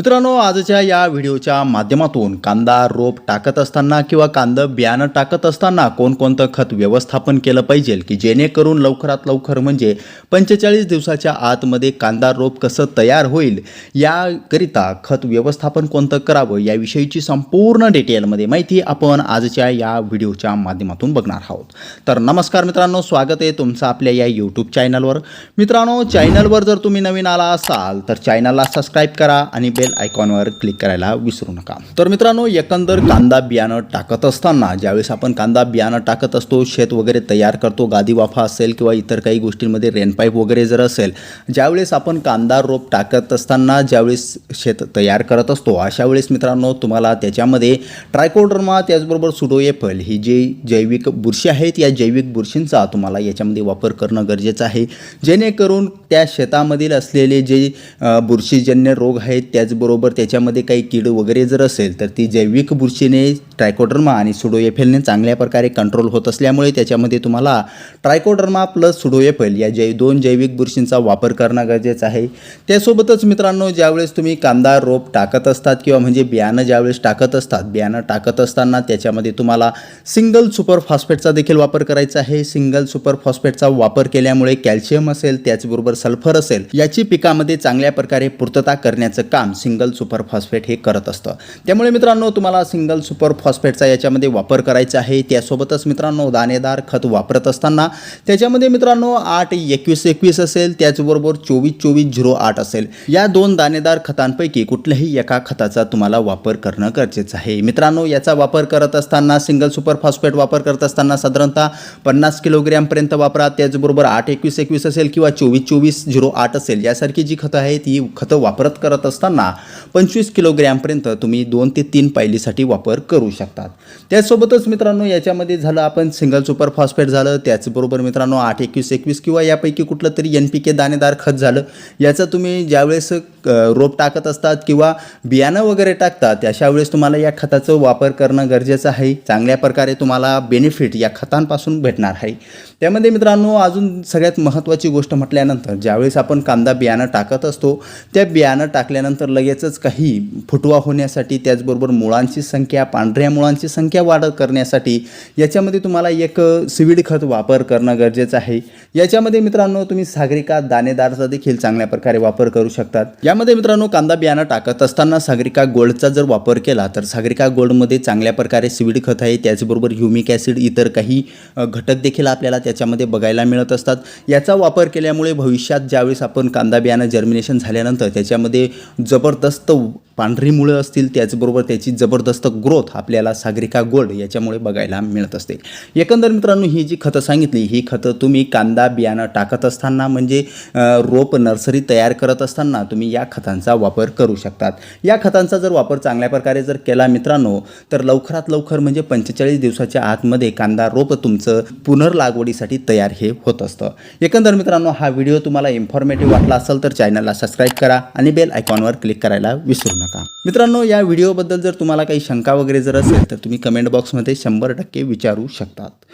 मित्रांनो आजच्या या व्हिडिओच्या माध्यमातून कांदा रोप टाकत असताना किंवा कांदा बियाणं टाकत असताना कोणकोणतं खत व्यवस्थापन केलं पाहिजे की जेणेकरून लवकरात लवकर म्हणजे पंचेचाळीस दिवसाच्या आतमध्ये कांदा रोप कसं तयार होईल याकरिता खत व्यवस्थापन कोणतं करावं याविषयीची संपूर्ण डिटेलमध्ये माहिती आपण आजच्या या व्हिडिओच्या माध्यमातून बघणार आहोत. तर नमस्कार मित्रांनो स्वागत आहे तुमचं आपल्या या यूट्यूब चॅनलवर मित्रांनो चॅनलवर जर तुम्ही नवीन आला असाल तर चॅनलला सबस्क्राईब करा आणि बेल आयकॉनवर क्लिक करायला विसरू नका. तर मित्रांनो एकंदर कांदा बियाणं टाकत असताना ज्यावेळेस आपण कांदा बियाणं टाकत असतो शेत वगैरे तयार करतो गादी वाफा असेल किंवा इतर काही गोष्टींमध्ये रेनपाईप वगैरे जर असेल ज्यावेळेस आपण कांदा रोप टाकत असताना ज्यावेळेस शेत तयार करत असतो अशा वेळेस मित्रांनो तुम्हाला त्याच्यामध्ये ट्रायकोडर्मा त्याचबरोबर सुडोएफल ही जी जैविक बुरशी आहेत या जैविक बुरशींचा तुम्हाला याच्यामध्ये वापर करणं गरजेचं आहे. जेणेकरून त्या शेतामधील असलेले जे बुरशीजन्य रोग आहेत त्याचबरोबर त्याच्यामध्ये काही कीड वगैरे जर असेल तर ती जैविक बुरशीने ट्रायकोडर्मा आणि सुडोएफेलने चांगल्या प्रकारे कंट्रोल होत असल्यामुळे त्याच्यामध्ये तुम्हाला ट्रायकोडर्मा प्लस सुडोएफेल या जै दोन जैविक बुरशींचा वापर करणं गरजेचं आहे. त्यासोबतच मित्रांनो ज्यावेळेस तुम्ही कांदा रोप टाकत असतात किंवा म्हणजे बियाणं ज्यावेळेस टाकत असतात बियाणं टाकत असताना त्याच्यामध्ये तुम्हाला सिंगल सुपर फॉस्फेटचा देखील वापर करायचा आहे. सिंगल सुपर फॉस्फेटचा वापर केल्यामुळे कॅल्शियम असेल त्याचबरोबर सल्फर असेल याची पिकामध्ये चांगल्या प्रकारे पूर्तता करण्याचं काम सिंगल सुपर फॉस्फेट हे करत असतं. त्यामुळे मित्रांनो तुम्हाला सिंगल सुपर फॉस्फेटचा याच्यामध्ये वापर करायचा आहे. त्यासोबतच मित्रांनो दाणेदार खत वापरत असताना त्याच्यामध्ये मित्रांनो आठ एकवीस एकवीस असेल त्याचबरोबर चोवीस चोवीस झिरो आठ असेल. या दोन दाणेदार खतांपैकी कुठल्याही एका खताचा तुम्हाला वापर करणं गरजेचं आहे. मित्रांनो याचा वापर करत असताना सिंगल सुपर फॉस्फेट वापर करत असताना साधारणतः पन्नास किलोग्रॅमपर्यंत वापरा. त्याचबरोबर आठ एकवीस एकवीस असेल किंवा चोवीस चोवीस झिरो आठ असेल यासारखी जी खतं आहेत ही खतं वापरत करत असताना पंचवीस किलोग्रॅमपर्यंत तुम्ही दोन ते तीन पायलीसाठी वापर करू शकतात. त्याचसोबतच मित्रांनो याच्यामध्ये झालं आपण सिंगल सुपर फॉस्फेट झालं त्याचबरोबर मित्रांनो आठ एकवीस एकवीस किंवा यापैकी कुठलं तरी एन पी के दाणेदार खत झालं. याचं तुम्ही ज्यावेळेस रोप टाकत असतात किंवा बियाणं वगैरे टाकतात अशा वेळेस तुम्हाला या खताचं वापर करणं गरजेचं आहे. चांगल्या प्रकारे तुम्हाला बेनिफिट या खतांपासून भेटणार आहे. त्यामध्ये मित्रांनो अजून सगळ्यात महत्त्वाची गोष्ट म्हटल्यानंतर ज्यावेळेस आपण कांदा बियाणं टाकत असतो त्या बियाणं टाकल्यानंतर लगेचच काही फुटवा होण्यासाठी त्याचबरोबर मुळांची संख्या पांढऱ्या मुळांची संख्या वाढत करण्यासाठी याच्यामध्ये तुम्हाला एक सिविड खत वापर करणं गरजेचं आहे. याच्यामध्ये मित्रांनो तुम्ही सागरिका दाणेदारचा देखील चांगल्या प्रकारे वापर करू शकतात. यामध्ये मित्रांनो कांदा बियाणं टाकत असताना सागरिका गोल्डचा जर वापर केला तर सागरिका गोल्डमध्ये चांगल्या प्रकारे सिविड खत आहे त्याचबरोबर ह्युमिक ॲसिड इतर काही घटक देखील आपल्याला त्याच्यामध्ये बघायला मिळत असतात. याचा वापर केल्यामुळे भविष्यात ज्यावेळेस आपण कांदा बियाणं जर्मिनेशन झाल्यानंतर त्याच्यामध्ये जबरदस्त पांढरी मुळं असतील त्याचबरोबर त्याची जबरदस्त ग्रोथ आपल्याला सागरिका गोल्ड याच्यामुळे बघायला मिळत असते. एकंदर मित्रांनो ही जी खतं सांगितली ही खतं तुम्ही कांदा बियाणं टाकत असताना म्हणजे रोप नर्सरी तयार करत असताना तुम्ही या या खतांचा वापर करू शकतात. या खतांचा जर वापर चांगल्या प्रकारे जर केला मित्रांनो तर लवकरात लवकर म्हणजे पंचेचाळीस दिवसाच्या आतमध्ये कांदा रोप तुमचं पुनर्लागवडीसाठी तयार हे होत असतं. एकंदर मित्रांनो हा व्हिडिओ तुम्हाला इन्फॉर्मेटिव्ह वाटला असेल तर चॅनलला सबस्क्राईब करा आणि बेल आयकॉनवर क्लिक करायला विसरू नका. मित्रांनो या व्हिडिओबद्दल जर तुम्हाला काही शंका वगैरे जर असेल तर तुम्ही कमेंट बॉक्समध्ये शंभर टक्के विचारू शकतात.